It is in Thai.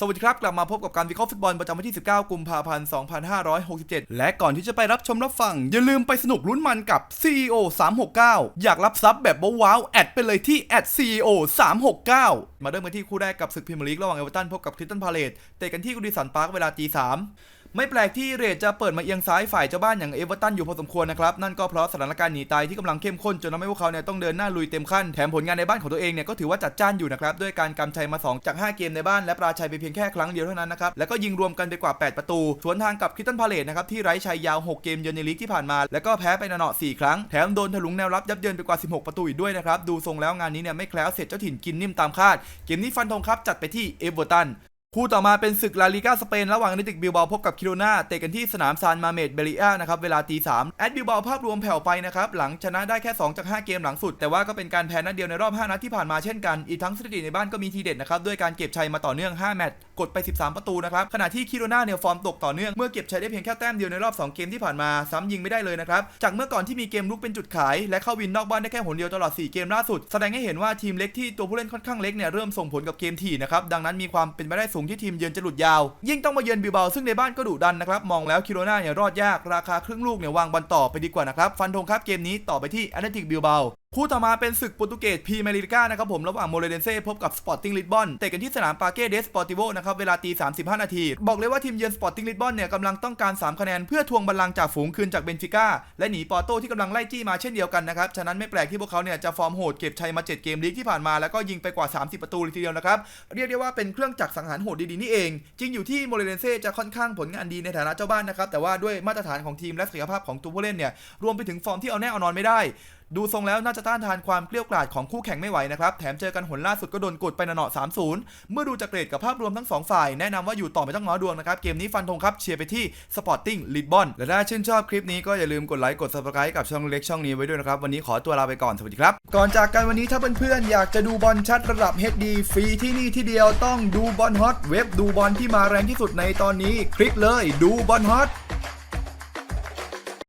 สวัสดีครับ กลับมาพบกับการวิเคราะห์ฟุตบอลประจำวันที่ 19 กุมภาพันธ์ 2567 และก่อนที่จะไปรับชมรับฟัง อย่าลืมไปสนุกลุ้นมันกับ CEO 369 อยากรับซับแบบว้าวแอดไปเลยที่ @CEO 369มาเริ่มกันที่คู่แรกกับศึกพรีเมียร์ลีกระหว่างเอเวอร์ตันพบกับคริสตันพาเลตเตะกันที่กุดิสันพาร์คเวลาตีสาม ไม่แปลกที่เรดจะเปิดมาเอียงซ้ายฝ่ายเจ้าบ้านอย่างเอเวอร์ตันอยู่พอสมควรนะครับ นั่นก็เพราะสถานการณ์หนีตายที่กำลังเข้มข้นจนทำให้พวกเขาเนี่ยต้องเดินหน้าลุยเต็มขั้นแถมผลงานในบ้านของตัวเองเนี่ยก็ถือว่าจัดจ้านอยู่นะครับด้วยการกำชัยมา 2 จาก 5 เกมในบ้านและปราชัยไปเพียงแค่ครั้งเดียวเท่านั้นนะครับแล้วก็ยิงรวมกันไปกว่า 8 ประตูสวนทางกับคริสตันพาเลตนะครับที่ไร้ชัยยาว 6 เกมเยือนในลีกที่ผ่านมา แล้วก็แพ้ไปหนอๆ4ครั้งแถมโดนถลุงแนวรับยับเยินไปกว่า 16 ประตูอีกด้วยนะครับดูทรงแล้วงานนี้เนี่ยไม่แคล้วเสร็จเจ้าถิ่นกินนิ่มตามคาดเกมนี้ฟันธงครับจัดไปที่เอเวอร์ตัน คู่ต่อมาเป็นศึกลาลิกาสเปนระหว่างอตเลติกบิลบาพบกับคิโรนาเตะกันที่สนามซานมาเมดเบริอานะครับเวลาตีสามแอดบิลบาภาพรวมแผ่วไปนะครับหลังชนะได้แค่ 2 จาก 5 เกมหลังสุด แต่ว่าก็เป็นการแพ้นัดเดียวในรอบ 5 นัดที่ผ่านมาเช่นกัน อีกทั้งสถิติในบ้านก็มีทีเด็ดนะครับด้วยการเก็บชัยมาต่อเนื่อง 5 แมตช์กดไป 13 ประตูนะครับขณะที่คิโรนาเนี่ยฟอร์มตกต่อเนื่องเมื่อเก็บชัยได้เพียงแค่แต้มเดียวในรอบ 2 เกมที่ผ่านมาซ้ำยิงไม่ได้เลยนะครับจากเมื่อก่อนที่มีเกมลุกเป็นจุดขาย และเข้าวินนอกบ้านได้แค่หนเดียวตลอด 4 เกมล่าสุด แสดงให้เห็นว่าทีมเล็กที่ตัวผู้เล่นค่อนข้างเล็กเนี่ยเริ่มส่งผลกับเกมถี่นะครับดังนั้นมีความเป็นไปได้สูงที่ทีมเยือนจะหลุดยาว ยิ่งต้องมาเยือนบิวเบาซึ่งในบ้านก็ดุดันนะครับ มองแล้วคิโรนาเนี่ยรอดยากราคาครึ่งลูกเนี่ยวางบอลต่อไปดีกว่านะครับ ฟันธงครับเกมนี้ต่อไปที่แอตเลติกบิวเบา คู่ต่อมาเป็นศึกโปรตุเกสพีเมร์ลีกานะครับผมระหว่างโมเรเดนเซ่พบกับสปอร์ติ้งลิสบอนเตะกันที่สนามปาเก้เดสปอร์ติโวนะครับเวลาตี 35 นาที บอกเลยว่าทีมเยือนสปอร์ติ้งลิสบอนเนี่ยกำลังต้องการ 3 คะแนน เพื่อทวงบัลลังก์จากฝูงคืนจากเบนฟิก้าและหนีปอร์โตที่กำลังไล่จี้มาเช่นเดียวกันนะครับฉะนั้นไม่แปลกที่พวกเขาเนี่ยจะฟอร์มโหดเก็บชัยมา 7 เกมลีกที่ผ่านมาแล้วก็ยิงไปกว่า 30 ประตูเลยทีเดียวนะครับเรียกได้ว่าเป็นเครื่องจักรสังหารโหดดีๆนี่เอง จริงอยู่ที่โมเรเดนเซ่จะค่อนข้างผลงานดีในฐานะเจ้าบ้านนะครับแต่ว่าด้วยมาตรฐานของทีมและศักยภาพของตัวผู้เล่นเนี่ยรวมไปถึงฟอร์มที่เอาแน่เอานอนไม่ได้ ดูทรงแล้วน่าจะต้านทานความเกลี้ยกล่อดของคู่แข่งไม่ไหวนะครับ แถมเจอกันหนล่าสุดก็โดนกดไปหนอๆ3-0เมื่อดูจากเกรดกับภาพรวมทั้ง 2 ฝ่าย แนะนำว่าอยู่ต่อไม่ต้องง้อดวงนะครับ เกมนี้ฟันธงครับเชียร์ไปที่ Sporting Lisbon และถ้าชื่นชอบคลิปนี้ก็อย่าลืมกดไลค์กด subscribe กับช่องเล็กช่องนี้ไว้ด้วยนะครับวันนี้ขอตัวลาไปก่อนสวัสดีครับก่อนจากกันวันนี้ถ้าเพื่อนๆอยากจะดูบอลชัดระดับ HD ฟรีที่นี่ที่เดียวต้องดูบอลฮอตเว็บดูบอลที่มาแรงที่สุดในตอนนี้ คลิกเลยดูบอลฮอต